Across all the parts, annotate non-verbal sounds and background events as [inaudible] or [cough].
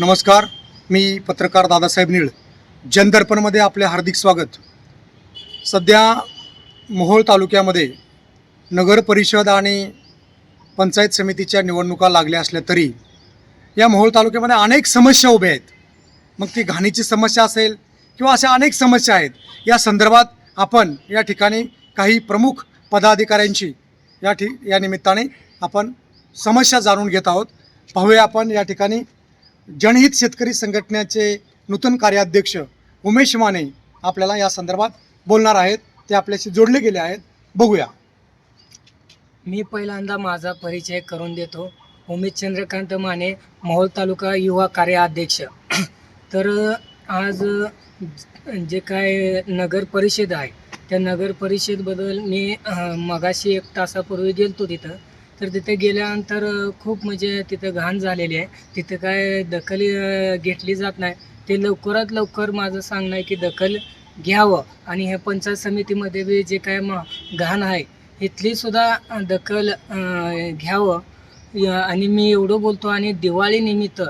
नमस्कार मी पत्रकार दादासाहेब निळ. जनदर्पणमध्ये आपले हार्दिक स्वागत. सध्या मोहोळ तालुक्यामध्ये नगर परिषद आणि पंचायत समितीच्या निवडणुका लागल्या असल्या तरी या मोहोळ तालुक्यामध्ये अनेक समस्या उभ्या आहेत. मग ती घाणीची समस्या असेल किंवा अशा अनेक समस्या आहेत या संदर्भात आपण या ठिकाणी काही प्रमुख पदाधिकाऱ्यांची या ठि या निमित्ताने आपण समस्या जाणून घेत आहोत. पाहूया आपण या ठिकाणी जनहित शेतकरी संघटनेचे नूतन कार्याध्यक्ष उमेश माने आपल्याला या संदर्भात बोलणार आहेत. ते आपल्याशी जोडले गेले आहेत. बघूया. मी पहिल्यांदा माझा परिचय करून देतो. उमेश चंद्रकांत माने माहोल तालुका युवा कार्याध्यक्ष. तर आज जे काय नगर परिषद आहे त्या नगर परिषदबद्दल मी मगाशी एक तासापूर्वी गेलतो तिथं. तर तिथे गेल्यानंतर खूप म्हणजे तिथं घाण झालेली आहे. तिथं काय दखल घेतली जात नाही. ते लवकरात लवकर माझं सांगणं आहे की दखल घ्यावं. आणि ह्या पंचायत समितीमध्ये बी जे काय म घाण आहे इथली सुद्धा दखल घ्यावं. आणि मी एवढं बोलतो आणि दिवाळीनिमित्त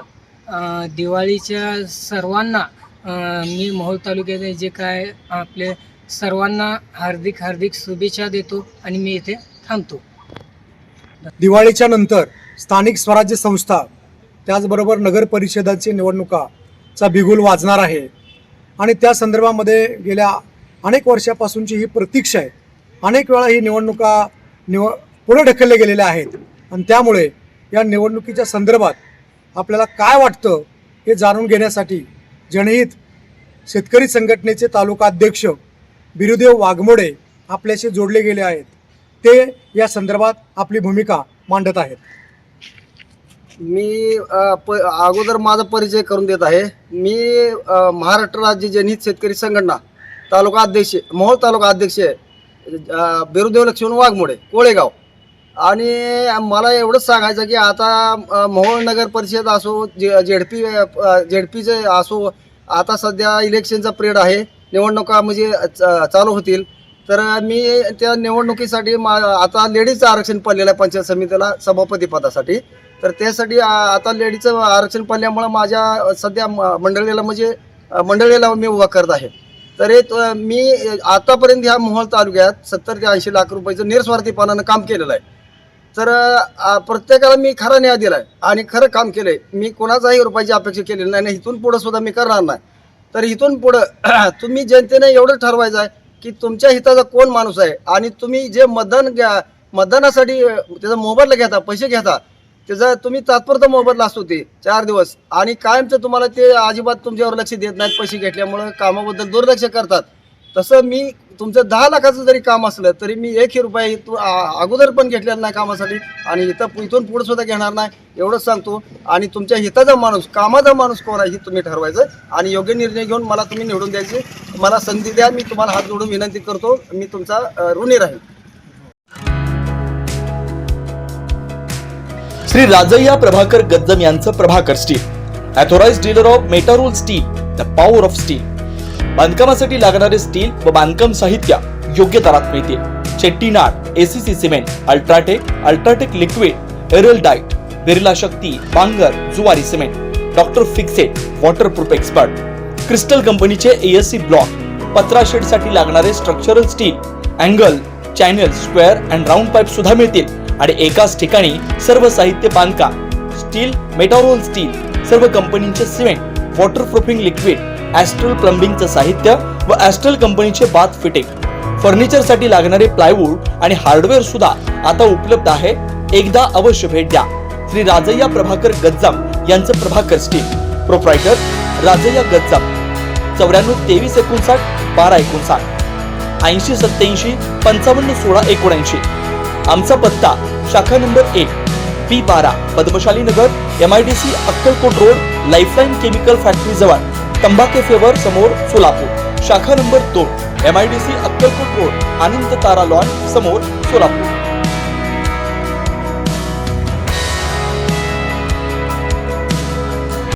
दिवाळीच्या सर्वांना मी मोहोळ तालुक्याचे जे काय आपले सर्वांना हार्दिक हार्दिक शुभेच्छा देतो आणि मी इथे थांबतो. दिवाळीच्या नंतर स्थानिक स्वराज्य संस्था त्याचबरोबर नगरपरिषदाची निवडणुकाचा बिगुल वाजणार आहे. आणि त्या संदर्भामध्ये गेल्या अनेक वर्षापासूनची ही प्रतीक्षा आहे. अनेक वेळा ही निवडणुका निव पुढे ढकलल्या गेलेल्या आहेत. आणि त्यामुळे या निवडणुकीच्या संदर्भात आपल्याला काय वाटतं हे जाणून घेण्यासाठी जनहित शेतकरी संघटनेचे तालुका अध्यक्ष बिरुदेव वाघमोडे आपल्याशी जोडले गेले आहेत. ते या संदर्भात आपली भूमिका मांडत आहेत. मी प अगोदर माझा परिचय करून देत आहे. मी महाराष्ट्र राज्य जनहित शेतकरी संघटना तालुका अध्यक्ष मोहोळ तालुका अध्यक्ष आहे. बिरुदेव लक्ष्मण वाघमोडे कोळेगाव. आणि मला एवढंच सांगायचं की आता मोहोळ नगर परिषद असो जे झेडपी झेडपीचे असो आता सध्या इलेक्शनचा पिरियड आहे. निवडणुका म्हणजे चालू होतील. तर मी त्या निवडणुकीसाठी मा आता लेडीजचं आरक्षण पडलेलं आहे पंचायत समितीला सभापती पदासाठी. तर त्यासाठी आता लेडीचं आरक्षण पडल्यामुळं माझ्या सध्या म- मंडळीला म्हणजे मंडळीला मी उभा करत आहे. तर हे त- मी आतापर्यंत ह्या मोहोळ तालुक्यात सत्तर ते ऐंशी लाख रुपयाचं निरस्वार्थीपणानं काम केलेलं आहे. तर प्रत्येकाला मी खरा न्याय दिला आहे आणि खरं काम केलं आहे मी कोणाचाही रुपयाची अपेक्षा केलेली नाही आणि इथून पुढं सुद्धा मी करणार नाही. तर इथून पुढं [clears throat] तुम्ही जनतेने एवढं ठरवायचं आहे की तुमच्या हिताचा कोण माणूस आहे? आणि तुम्ही जे मतदान घ्या मतदानासाठी त्याचा मोबदला घेता पैसे घेता त्याचा तुम्ही तात्पुरता मोबदला असतो ते चार दिवस. आणि कायमचं तुम्हाला ते अजिबात तुमच्यावर लक्ष देत नाहीत पैसे घेतल्यामुळं कामाबद्दल दुर्लक्ष करतात. तसं मी तुमचं दहा लाखाचं जरी काम असलं तरी मी एकही रुपये अगोदर पण घेतलेला नाही कामासाठी आणि इथं इथून पुढे सुद्धा घेणार नाही एवढंच सांगतो. आणि तुमच्या हिताचा माणूस कामाचा माणूस कोण आहे हे तुम्ही ठरवायचं. आणि योग्य निर्णय घेऊन मला तुम्ही निवडून द्यायचे. मला संधी द्या मी तुम्हाला हात जोडून विनंती करतो मी तुमचा ऋणी राहील. श्री राजय्या प्रभाकर गद्दम यांचं Prabhakar steel authorised dealer of Metarol steel the power of steel बांधकामासाठी लागणारे स्टील व बांधकाम साहित्य योग्य दरात मिळतील. Chettinad ACC cement UltraTech UltraTech liquid एरल diet Birla Shakti Bangar Zuari cement. Doctor Fixit waterproof expert crystal कंपनीचे एएससी ब्लॉक पत्रा शेडसाठी लागणारे structural steel angle channel square and round pipe सुद्धा मिळतील. आणि एकाच ठिकाणी सर्व साहित्य बांधकाम स्टील मेटारोल स्टील सर्व कंपनीचे सिमेंट वॉटरप्रूफिंग लिक्विड ॲस्ट्रल प्लंबिंगचं साहित्य व ॲस्ट्रल कंपनीचे बाथ फिटिंग फर्निचरसाठी लागणारे प्लायवूड आणि हार्डवेअर सुद्धा आता उपलब्ध आहे. एकदा अवश्य भेट द्या. श्री राजय्या प्रभाकर गज्जाम यांचं प्रभाकर स्टील. प्रोप्रायटर राजय्या गज्जाम. चौऱ्याण्णव तेवीस एकोणसाठ बारा एकोणसाठ. ऐंशी सत्याऐंशी पंचावन्न सोळा एकोणऐंशी. आमचा पत्ता शाखा नंबर एक पी बारा Padmashali Nagar M I D C Akkalkot road Lifeline chemical factory जवळ तंबाके फेवर समोर सोलापूर. शाखा नंबर दोन M I D C Akkalkot road Anand Tara lawn समोर सोलापूर.